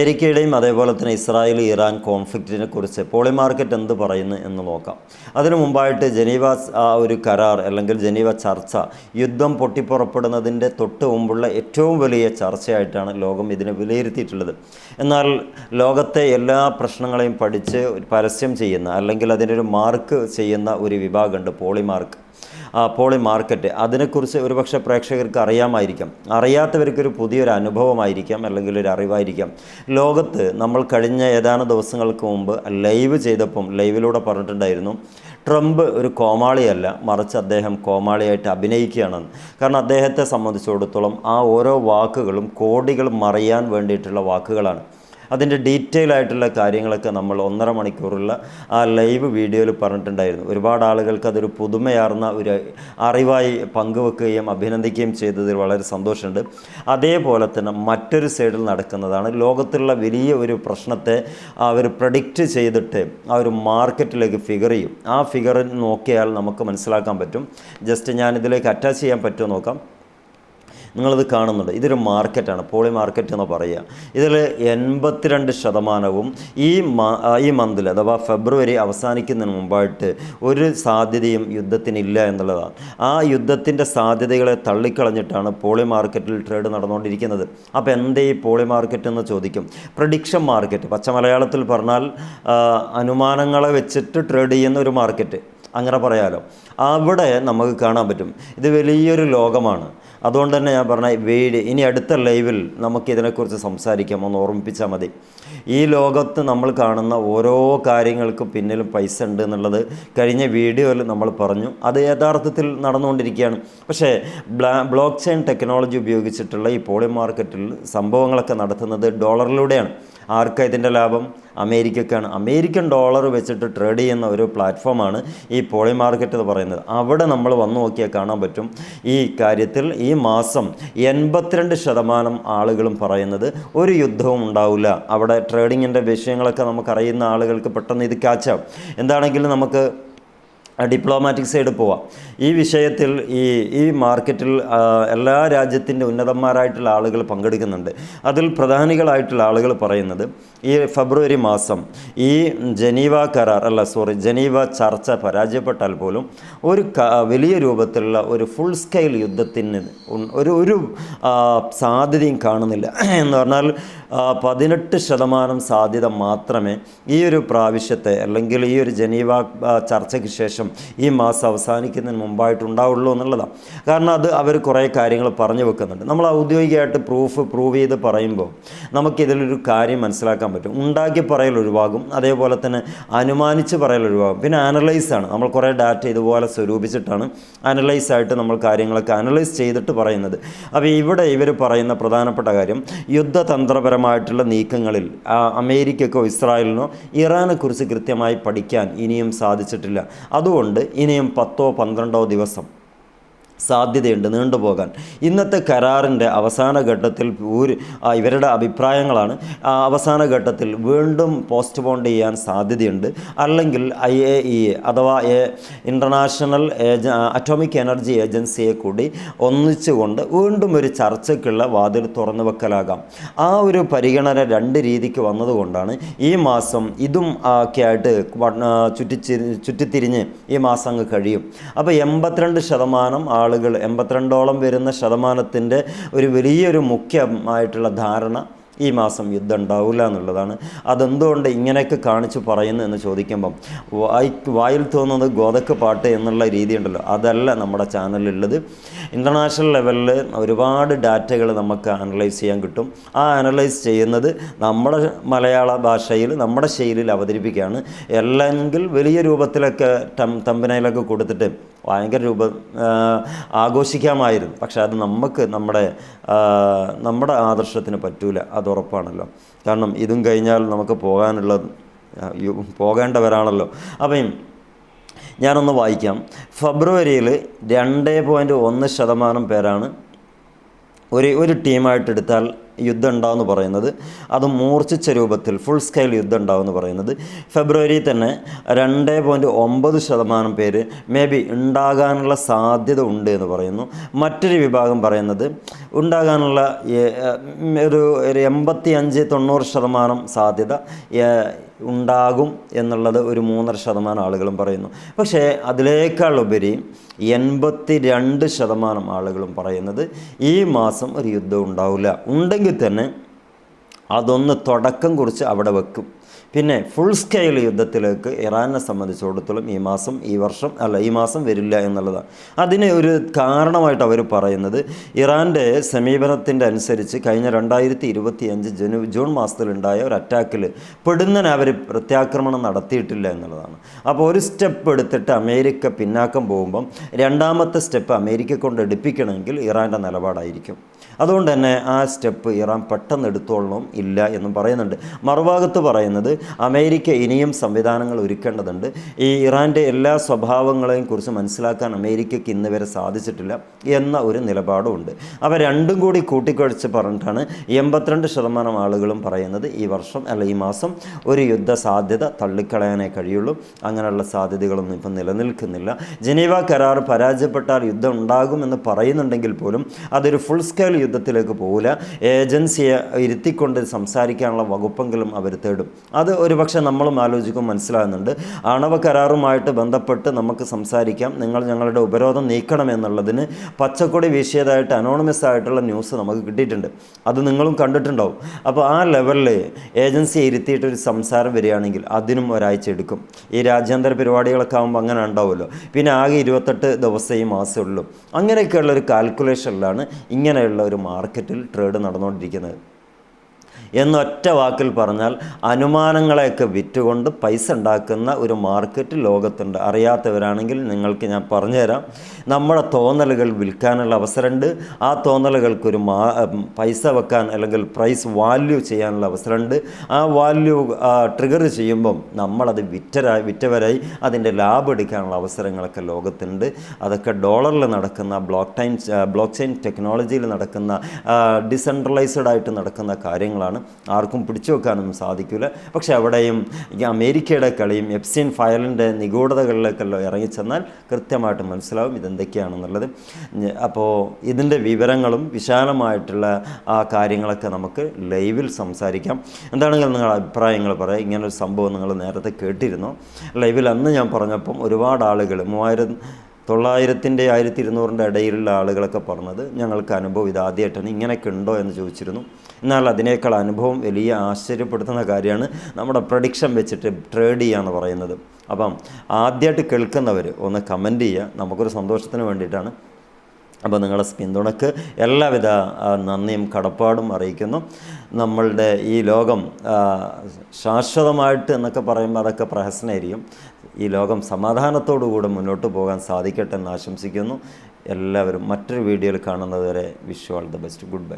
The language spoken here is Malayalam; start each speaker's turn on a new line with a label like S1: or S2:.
S1: അമേരിക്കയുടെയും അതേപോലെ തന്നെ ഇസ്രായേൽ ഇറാൻ കോൺഫ്ലിക്റ്റിനെ കുറിച്ച് പോളി മാർക്കറ്റ് എന്ത് പറയുന്നു എന്ന് നോക്കാം. അതിനു മുമ്പായിട്ട് ജനീവ ആ ഒരു കരാർ അല്ലെങ്കിൽ ജനീവ ചർച്ച യുദ്ധം പൊട്ടിപ്പുറപ്പെടുന്നതിന്റെ തൊട്ട് മുമ്പുള്ള ഏറ്റവും വലിയ ചർച്ചയായിട്ടാണ് ലോകം ഇതിനെ വിലയിരുത്തിയിട്ടുള്ളത്. എന്നാൽ ലോകത്തെ എല്ലാ പ്രശ്നങ്ങളെയും പഠിച്ച് പരസ്യം ചെയ്യുന്ന അല്ലെങ്കിൽ അതിനൊരു മാർക്ക് ചെയ്യുന്ന ഒരു വിഭാഗമുണ്ട് പോളി മാർക്ക് ആ പോളി മാർക്കറ്റ്. അതിനെക്കുറിച്ച് ഒരുപക്ഷെ പ്രേക്ഷകർക്ക് അറിയാമായിരിക്കാം. അറിയാത്തവർക്കൊരു പുതിയൊരു അനുഭവമായിരിക്കാം അല്ലെങ്കിൽ ഒരു അറിവായിരിക്കാം. ലോകത്ത് നമ്മൾ കഴിഞ്ഞ ഏതാനും ദിവസങ്ങൾക്ക് മുമ്പ് ലൈവ് ചെയ്തപ്പം ലൈവിലൂടെ പറഞ്ഞിട്ടുണ്ടായിരുന്നു ട്രംപ് ഒരു കോമാളിയല്ല മറിച്ച് അദ്ദേഹം കോമാളിയായിട്ട് അഭിനയിക്കുകയാണെന്ന് കാരണം അദ്ദേഹത്തെ സംബന്ധിച്ചിടത്തോളം ആ ഓരോ വാക്കുകളും കോടികൾ മറിയാൻ വേണ്ടിയിട്ടുള്ള വാക്കുകളാണ്. അതിന്റെ ഡീറ്റെയിൽ ആയിട്ടുള്ള കാര്യങ്ങളൊക്കെ നമ്മൾ ഒന്നര മണിക്കൂറുള്ള ആ ലൈവ് വീഡിയോയിൽ പറഞ്ഞിട്ടുണ്ടായിരുന്നു. ഒരുപാട് ആളുകൾക്ക് അതൊരു പുതുമയാർന്ന ഒരു അറിവായി പങ്കുവെക്കുകയും അഭിനന്ദിക്കുകയും ചെയ്തതിൽ വളരെ സന്തോഷമുണ്ട്. അതേപോലെ തന്നെ മറ്റൊരു സൈഡിൽ നടക്കുന്നതാണ് ലോകത്തുള്ള വലിയ ഒരു പ്രശ്നത്തെ അവർ പ്രഡിക്റ്റ് ചെയ്തിട്ട് ആ ഒരു മാർക്കറ്റിലേക്ക് ഫിഗർ ചെയ്യും. ആ ഫിഗർ നോക്കിയാൽ നമുക്ക് മനസ്സിലാക്കാൻ പറ്റും. ജസ്റ്റ് ഞാനിതിലേക്ക് അറ്റാച്ച് ചെയ്യാൻ പറ്റുമോ നോക്കാം. നിങ്ങളത് കാണുന്നുണ്ട്. ഇതൊരു മാർക്കറ്റാണ്. പോളി മാർക്കറ്റ് എന്ന് പറയുക. ഇതിൽ എൺപത്തിരണ്ട് ശതമാനവും ഈ ഈ മന്തിൽ അഥവാ ഫെബ്രുവരി അവസാനിക്കുന്നതിന് മുമ്പായിട്ട് ഒരു സാധ്യതയും യുദ്ധത്തിനില്ല എന്നുള്ളതാണ്. ആ യുദ്ധത്തിന്റെ സാധ്യതകളെ തള്ളിക്കളഞ്ഞിട്ടാണ് പോളി മാർക്കറ്റിൽ ട്രേഡ് നടന്നുകൊണ്ടിരിക്കുന്നത്. അപ്പോൾ എന്തേ ഈ പോളി മാർക്കറ്റ് എന്ന് ചോദിക്കും? Prediction market. പച്ച മലയാളത്തിൽ പറഞ്ഞാൽ അനുമാനങ്ങളെ വെച്ചിട്ട് ട്രേഡ് ചെയ്യുന്ന ഒരു മാർക്കറ്റ്. അങ്ങനെ പറയാലോ. അവിടെ നമുക്ക് കാണാൻ പറ്റും. ഇത് വലിയൊരു ലോകമാണ്. അതുകൊണ്ട് തന്നെ ഞാൻ പറഞ്ഞ വീട് ഇനി അടുത്ത ലൈവിൽ നമുക്കിതിനെക്കുറിച്ച് സംസാരിക്കാം. ഒന്ന് ഓർമ്മിപ്പിച്ചാൽ മതി. ഈ ലോകത്ത് നമ്മൾ കാണുന്ന ഓരോ കാര്യങ്ങൾക്കും പിന്നിലും പൈസ ഉണ്ട് എന്നുള്ളത് കഴിഞ്ഞ വീഡിയോയിൽ നമ്മൾ പറഞ്ഞു. അത് യഥാർത്ഥത്തിൽ നടന്നുകൊണ്ടിരിക്കുകയാണ്. പക്ഷേ ബ്ലാ ബ്ലോക്ക് ചെയിൻ ടെക്നോളജി ഉപയോഗിച്ചിട്ടുള്ള ഈ പോളി മാർക്കറ്റിൽ സംഭവങ്ങളൊക്കെ നടത്തുന്നത് ഡോളറിലൂടെയാണ്. ആർക്കാ ഇതിന്റെ ലാഭം? അമേരിക്കക്കാണ്. അമേരിക്കൻ ഡോളർ വെച്ചിട്ട് ട്രേഡ് ചെയ്യുന്ന ഒരു പ്ലാറ്റ്ഫോമാണ് ഈ പോളി മാർക്കറ്റ് എന്ന് പറയുന്നത്. അവിടെ നമ്മൾ വന്നു നോക്കിയാൽ കാണാൻ പറ്റും. ഈ കാര്യത്തിൽ ഈ മാസം എൺപത്തിരണ്ട് ശതമാനം ആളുകളും പറയുന്നത് ഒരു യുദ്ധവും ഉണ്ടാവില്ല. അവിടെ ട്രേഡിങ്ങിന്റെ വിഷയങ്ങളൊക്കെ നമുക്കറിയുന്ന ആളുകൾക്ക് പെട്ടെന്ന് ഇത് ക്യാച്ചാവും എന്താണെങ്കിലും നമുക്ക് ഡിപ്ലോമാറ്റിക് സൈഡ് പോവാം. ഈ വിഷയത്തിൽ ഈ ഈ മാർക്കറ്റിൽ എല്ലാ രാജ്യത്തിന്റെ ഉന്നതന്മാരായിട്ടുള്ള ആളുകൾ പങ്കെടുക്കുന്നുണ്ട്. അതിൽ പ്രധാനികളായിട്ടുള്ള ആളുകൾ പറയുന്നത് ഈ ഫെബ്രുവരി മാസം ഈ ജനീവ കരാർ അല്ല സോറി ജനീവ ചർച്ച പരാജയപ്പെട്ടാൽ പോലും ഒരു വലിയ രൂപത്തിലുള്ള ഒരു ഫുൾ സ്കെയിൽ യുദ്ധത്തിന് ഒരു ഒരു സാധ്യതയും കാണുന്നില്ല. എന്ന് പറഞ്ഞാൽ പതിനെട്ട് ശതമാനം സാധ്യത മാത്രമേ ഈ ഒരു പ്രാവശ്യത്തെ അല്ലെങ്കിൽ ഈ ഒരു ജനീവ ചർച്ചയ്ക്ക് ശേഷം ഈ മാസം അവസാനിക്കുന്നതിന് മുമ്പായിട്ട് ഉണ്ടാവുള്ളൂ എന്നുള്ളതാണ്. കാരണം അത് അവർ കുറേ കാര്യങ്ങൾ പറഞ്ഞു വെക്കുന്നുണ്ട്. നമ്മൾ ഔദ്യോഗികമായിട്ട് പ്രൂഫ് പ്രൂവ് ചെയ്ത് പറയുമ്പോൾ നമുക്കിതിലൊരു കാര്യം മനസ്സിലാക്കാൻ പറ്റും. ഉണ്ടാക്കി പറയൽ ഒഴിവാകും. അതേപോലെ തന്നെ അനുമാനിച്ച് പറയൽ ഒഴിവാകും. പിന്നെ അനലൈസ് ആണ്. നമ്മൾ കുറേ ഡാറ്റ ഇതുപോലെ സ്വരൂപിച്ചിട്ടാണ് അനലൈസ് ആയിട്ട് നമ്മൾ കാര്യങ്ങളൊക്കെ അനലൈസ് ചെയ്തിട്ട് പറയുന്നത്. അപ്പോൾ ഇവിടെ ഇവർ പറയുന്ന പ്രധാനപ്പെട്ട കാര്യം യുദ്ധതന്ത്രപരമായിട്ടുള്ള നീക്കങ്ങളിൽ അമേരിക്കക്കോ ഇസ്രായേലിനോ ഇറാനെക്കുറിച്ച് കൃത്യമായി പഠിക്കാൻ ഇനിയും സാധിച്ചിട്ടില്ല. അതുകൊണ്ട് ഇനിയും പത്തോ പന്ത്രണ്ടോ ദിവസം സാധ്യതയുണ്ട് നീണ്ടുപോകാൻ ഇന്നത്തെ കരാറിന്റെ അവസാന ഘട്ടത്തിൽ ഒരു ഇവരുടെ അഭിപ്രായങ്ങളാണ്. അവസാന ഘട്ടത്തിൽ വീണ്ടും പോസ്റ്റ്പോൺ ചെയ്യാൻ സാധ്യതയുണ്ട്. അല്ലെങ്കിൽ ഐ എ ഇ എ അഥവാ എ ഇന്റർനാഷണൽ ഏജ അറ്റോമിക് എനർജി ഏജൻസിയെ കൂടി ഒന്നിച്ചുകൊണ്ട് വീണ്ടും ഒരു ചർച്ചയ്ക്കുള്ള വാതിൽ തുറന്നു വെക്കലാകാം. ആ ഒരു പരിഗണന രണ്ട് രീതിക്ക് വന്നതുകൊണ്ടാണ് ഈ മാസം ഇതും ഒക്കെ ആയിട്ട് ചുറ്റിച്ചിരി ചുറ്റിത്തിരിഞ്ഞ് ഈ മാസം അങ്ങ് കഴിയും. അപ്പോൾ എൺപത്തിരണ്ട് ശതമാനം ആളുകൾ എൺപത്തിരണ്ടോളം വരുന്ന ശതമാനത്തിന്റെ ഒരു വലിയൊരു മുഖ്യമായിട്ടുള്ള ധാരണ ഈ മാസം യുദ്ധം ഉണ്ടാവില്ല എന്നുള്ളതാണ്. അതെന്തുകൊണ്ട് ഇങ്ങനെയൊക്കെ കാണിച്ച് പറയുന്നു എന്ന് ചോദിക്കുമ്പം വായി വായിൽ തോന്നുന്നത് ഗോതക്ക് പാട്ട് എന്നുള്ള രീതി ഉണ്ടല്ലോ അതല്ല നമ്മുടെ ചാനലിലുള്ളത്. ഇന്റർനാഷണൽ ലെവലിൽ ഒരുപാട് ഡാറ്റകൾ നമുക്ക് അനലൈസ് ചെയ്യാൻ കിട്ടും. ആ അനലൈസ് ചെയ്യുന്നത് നമ്മുടെ മലയാള ഭാഷയിൽ നമ്മുടെ ശൈലിയിൽ അവതരിപ്പിക്കുകയാണ്. അല്ലെങ്കിൽ വലിയ രൂപത്തിലൊക്കെ തമ്പനയിലൊക്കെ കൊടുത്തിട്ട് ഭയങ്കര രൂപ ആഘോഷിക്കാമായിരുന്നു. പക്ഷേ അത് നമുക്ക് നമ്മുടെ നമ്മുടെ ആദർശത്തിന് പറ്റൂല. അത് ഉറപ്പാണല്ലോ. കാരണം ഇതും കഴിഞ്ഞാൽ നമുക്ക് പോകാനുള്ള പോകേണ്ടവരാണല്ലോ. അപ്പം ഞാനൊന്ന് വായിക്കാം. ഫെബ്രുവരിയിൽ രണ്ട് പോയിന്റ് ഒന്ന് ശതമാനം പേരാണ് ഒരു ഒരു ടീമായിട്ട് എടുത്താൽ യുദ്ധം ഉണ്ടാവുമെന്ന് പറയുന്നത്. അത് മൂർച്ഛിച്ച രൂപത്തിൽ ഫുൾ സ്കെയിൽ യുദ്ധം ഉണ്ടാവുമെന്ന് പറയുന്നത്. ഫെബ്രുവരി തന്നെ രണ്ട് പോയിന്റ് ഒമ്പത് ശതമാനം പേര് മേ ബി ഉണ്ടാകാനുള്ള സാധ്യത ഉണ്ട് എന്ന് പറയുന്നു. മറ്റൊരു വിഭാഗം പറയുന്നത് ഉണ്ടാകാനുള്ള ഒരു എൺപത്തി അഞ്ച് തൊണ്ണൂറ് ശതമാനം സാധ്യത ഉണ്ടാകും എന്നുള്ളത് ഒരു മൂന്നര ശതമാനം ആളുകളും പറയുന്നു. പക്ഷേ അതിനേക്കാൾ ഉപരി എൺപത്തി രണ്ട് ശതമാനം ആളുകളും പറയുന്നത് ഈ മാസം ഒരു യുദ്ധം ഉണ്ടാവില്ല. ഉണ്ടെങ്കിൽ തന്നെ അതൊന്ന് തുടക്കം കുറിച്ച് അവിടെ വെക്കും. പിന്നെ ഫുൾ സ്കെയിൽ യുദ്ധത്തിലേക്ക് ഇറാനെ സംബന്ധിച്ചിടത്തോളം ഈ മാസം ഈ വർഷം അല്ല ഈ മാസം വരില്ല എന്നുള്ളതാണ്. അതിന് ഒരു കാരണമായിട്ട് അവർ പറയുന്നത് ഇറാന്റെ സമീപനത്തിന്റെ അനുസരിച്ച് കഴിഞ്ഞ രണ്ടായിരത്തി ഇരുപത്തി അഞ്ച് ജനു ജൂൺ മാസത്തിലുണ്ടായ ഒരു അറ്റാക്കിൽ പെടുന്നതിന് അവർ പ്രത്യാക്രമണം നടത്തിയിട്ടില്ല എന്നുള്ളതാണ്. അപ്പോൾ ഒരു സ്റ്റെപ്പ് എടുത്തിട്ട് അമേരിക്ക പിന്നാക്കം പോകുമ്പം രണ്ടാമത്തെ സ്റ്റെപ്പ് അമേരിക്ക കൊണ്ട് എടുപ്പിക്കണമെങ്കിൽ ഇറാന്റെ നിലപാടായിരിക്കും. അതുകൊണ്ട് തന്നെ ആ സ്റ്റെപ്പ് ഇറാൻ പെട്ടെന്ന് എടുത്തോളണം ഇല്ല എന്നും പറയുന്നുണ്ട്. മറുഭാഗത്ത് പറയുന്നത് അമേരിക്ക ഇനിയും സംവിധാനങ്ങൾ ഒരുക്കേണ്ടതുണ്ട്. ഈ ഇറാന്റെ എല്ലാ സ്വഭാവങ്ങളെയും കുറിച്ച് മനസ്സിലാക്കാൻ അമേരിക്കയ്ക്ക് ഇന്ന് വരെ സാധിച്ചിട്ടില്ല എന്ന ഒരു നിലപാടും ഉണ്ട്. അവ രണ്ടും കൂടി കൂട്ടിക്കുഴച്ച് പറഞ്ഞിട്ടാണ് എൺപത്തിരണ്ട് ശതമാനം ആളുകളും പറയുന്നത് ഈ വർഷം അല്ല ഈ മാസം ഒരു യുദ്ധ സാധ്യത തള്ളിക്കളയാനേ കഴിയുള്ളൂ. അങ്ങനെയുള്ള സാധ്യതകളൊന്നും ഇപ്പം നിലനിൽക്കുന്നില്ല. ജനീവ കരാർ പരാജയപ്പെട്ടാൽ യുദ്ധം ഉണ്ടാകുമെന്ന് പറയുന്നുണ്ടെങ്കിൽ പോലും അതൊരു ഫുൾ സ്കെയിൽ യുദ്ധത്തിലേക്ക് പോകില്ല ഏജൻസിയെ ഇരുത്തിക്കൊണ്ട് സംസാരിക്കാനുള്ള വകുപ്പെങ്കിലും അവർ തേടും. അത് ഒരുപക്ഷെ നമ്മളും ആലോചിക്കും മനസ്സിലാകുന്നുണ്ട്. ആണവ കരാറുമായിട്ട് ബന്ധപ്പെട്ട് നമുക്ക് സംസാരിക്കാം. നിങ്ങൾ ഞങ്ങളുടെ ഉപരോധം നീക്കണമെന്നുള്ളതിന് പച്ചക്കൊടി വീശിയതായിട്ട് അനോണമസ് ആയിട്ടുള്ള ന്യൂസ് നമുക്ക് കിട്ടിയിട്ടുണ്ട്. അത് നിങ്ങളും കണ്ടിട്ടുണ്ടാവും. അപ്പോൾ ആ ലെവലിൽ ഏജൻസിയെ ഇരുത്തിയിട്ട് ഒരു സംസാരം വരികയാണെങ്കിൽ അതിനും ഒരാഴ്ച എടുക്കും. ഈ രാജ്യാന്തര പരിപാടികളൊക്കെ ആകുമ്പോൾ അങ്ങനെ ഉണ്ടാവുമല്ലോ. പിന്നെ ആകെ ഇരുപത്തെട്ട് ദിവസം ഈ മാസമേ ഉള്ളൂ അങ്ങനെയൊക്കെയുള്ള ഒരു കാൽക്കുലേഷനിലാണ് ഇങ്ങനെയുള്ള ഒരു മാർക്കറ്റിൽ ട്രേഡ് നടന്നുകൊണ്ടിരിക്കുന്നത്. എന്നൊറ്റ വാക്കിൽ പറഞ്ഞാൽ അനുമാനങ്ങളെയൊക്കെ വിറ്റുകൊണ്ട് പൈസ ഉണ്ടാക്കുന്ന ഒരു മാർക്കറ്റ് ലോകത്തുണ്ട്. അറിയാത്തവരാണെങ്കിൽ നിങ്ങൾക്ക് ഞാൻ പറഞ്ഞുതരാം. നമ്മുടെ തോന്നലുകൾ വിൽക്കാനുള്ള അവസരമുണ്ട്. ആ തോന്നലുകൾക്കൊരു മാ പൈസ വെക്കാൻ അല്ലെങ്കിൽ പ്രൈസ് വാല്യൂ ചെയ്യാനുള്ള അവസരമുണ്ട്. ആ വാല്യൂ ട്രിഗർ ചെയ്യുമ്പം നമ്മളത് വിറ്റരായി വിറ്റവരായി അതിന്റെ ലാഭം എടുക്കാനുള്ള അവസരങ്ങളൊക്കെ ലോകത്തുണ്ട്. അതൊക്കെ ഡോളറിൽ നടക്കുന്ന ബ്ലോക്ക് ടൈം ബ്ലോക്ക് ചെയിൻ ടെക്നോളജിയിൽ നടക്കുന്ന ഡിസെൻട്രലൈസ്ഡ് ആയിട്ട് നടക്കുന്ന കാര്യങ്ങളാണ്. ആർക്കും പിടിച്ചു വെക്കാനൊന്നും സാധിക്കില്ല പക്ഷേ അവിടെയും ഈ അമേരിക്കയുടെ കളിയും എപ്സിൻ ഫയലിന്റെ നിഗൂഢതകളിലേക്കെല്ലാം ഇറങ്ങിച്ചെന്നാൽ കൃത്യമായിട്ട് മനസ്സിലാവും ഇതെന്തൊക്കെയാണെന്നുള്ളത്. അപ്പോൾ ഇതിന്റെ വിവരങ്ങളും വിശാലമായിട്ടുള്ള ആ കാര്യങ്ങളൊക്കെ നമുക്ക് ലൈവിൽ സംസാരിക്കാം. എന്താണെങ്കിലും നിങ്ങളുടെ അഭിപ്രായങ്ങൾ പറയാം. ഇങ്ങനൊരു സംഭവം നിങ്ങൾ നേരത്തെ കേട്ടിരുന്നു. ലൈവിൽ അന്ന് ഞാൻ പറഞ്ഞപ്പം ഒരുപാട് ആളുകൾ മൂവായിരം തൊള്ളായിരത്തിന്റെ ആയിരത്തി ഇരുന്നൂറിന്റെ ഇടയിലുള്ള ആളുകളൊക്കെ പറഞ്ഞത് ഞങ്ങൾക്ക് അനുഭവം ഇത് ആദ്യമായിട്ടാണ് ഇങ്ങനെയൊക്കെ ഉണ്ടോ എന്ന് ചോദിച്ചിരുന്നു. എന്നാൽ അതിനേക്കാൾ അനുഭവം വലിയ ആശ്ചര്യപ്പെടുത്തുന്ന കാര്യമാണ് നമ്മുടെ പ്രഡിക്ഷൻ വെച്ചിട്ട് ട്രേഡ് ചെയ്യുക എന്ന് പറയുന്നത്. അപ്പം ആദ്യമായിട്ട് കേൾക്കുന്നവർ ഒന്ന് കമന്റ് ചെയ്യുക. നമുക്കൊരു സന്തോഷത്തിന് വേണ്ടിയിട്ടാണ്. അപ്പോൾ നിങ്ങളുടെ പിന്തുണക്ക് എല്ലാവിധ നന്ദിയും കടപ്പാടും അറിയിക്കുന്നു. നമ്മളുടെ ഈ ലോകം ശാശ്വതമായിട്ട് എന്നൊക്കെ പറയുമ്പോൾ അതൊക്കെ പ്രഹസനമായിരിക്കും. ഈ ലോകം സമാധാനത്തോടുകൂടെ മുന്നോട്ട് പോകാൻ സാധിക്കട്ടെ എന്ന് ആശംസിക്കുന്നു. എല്ലാവരും മറ്റൊരു വീഡിയോയിൽ കാണുന്നതുവരെ wish all the best. Goodbye.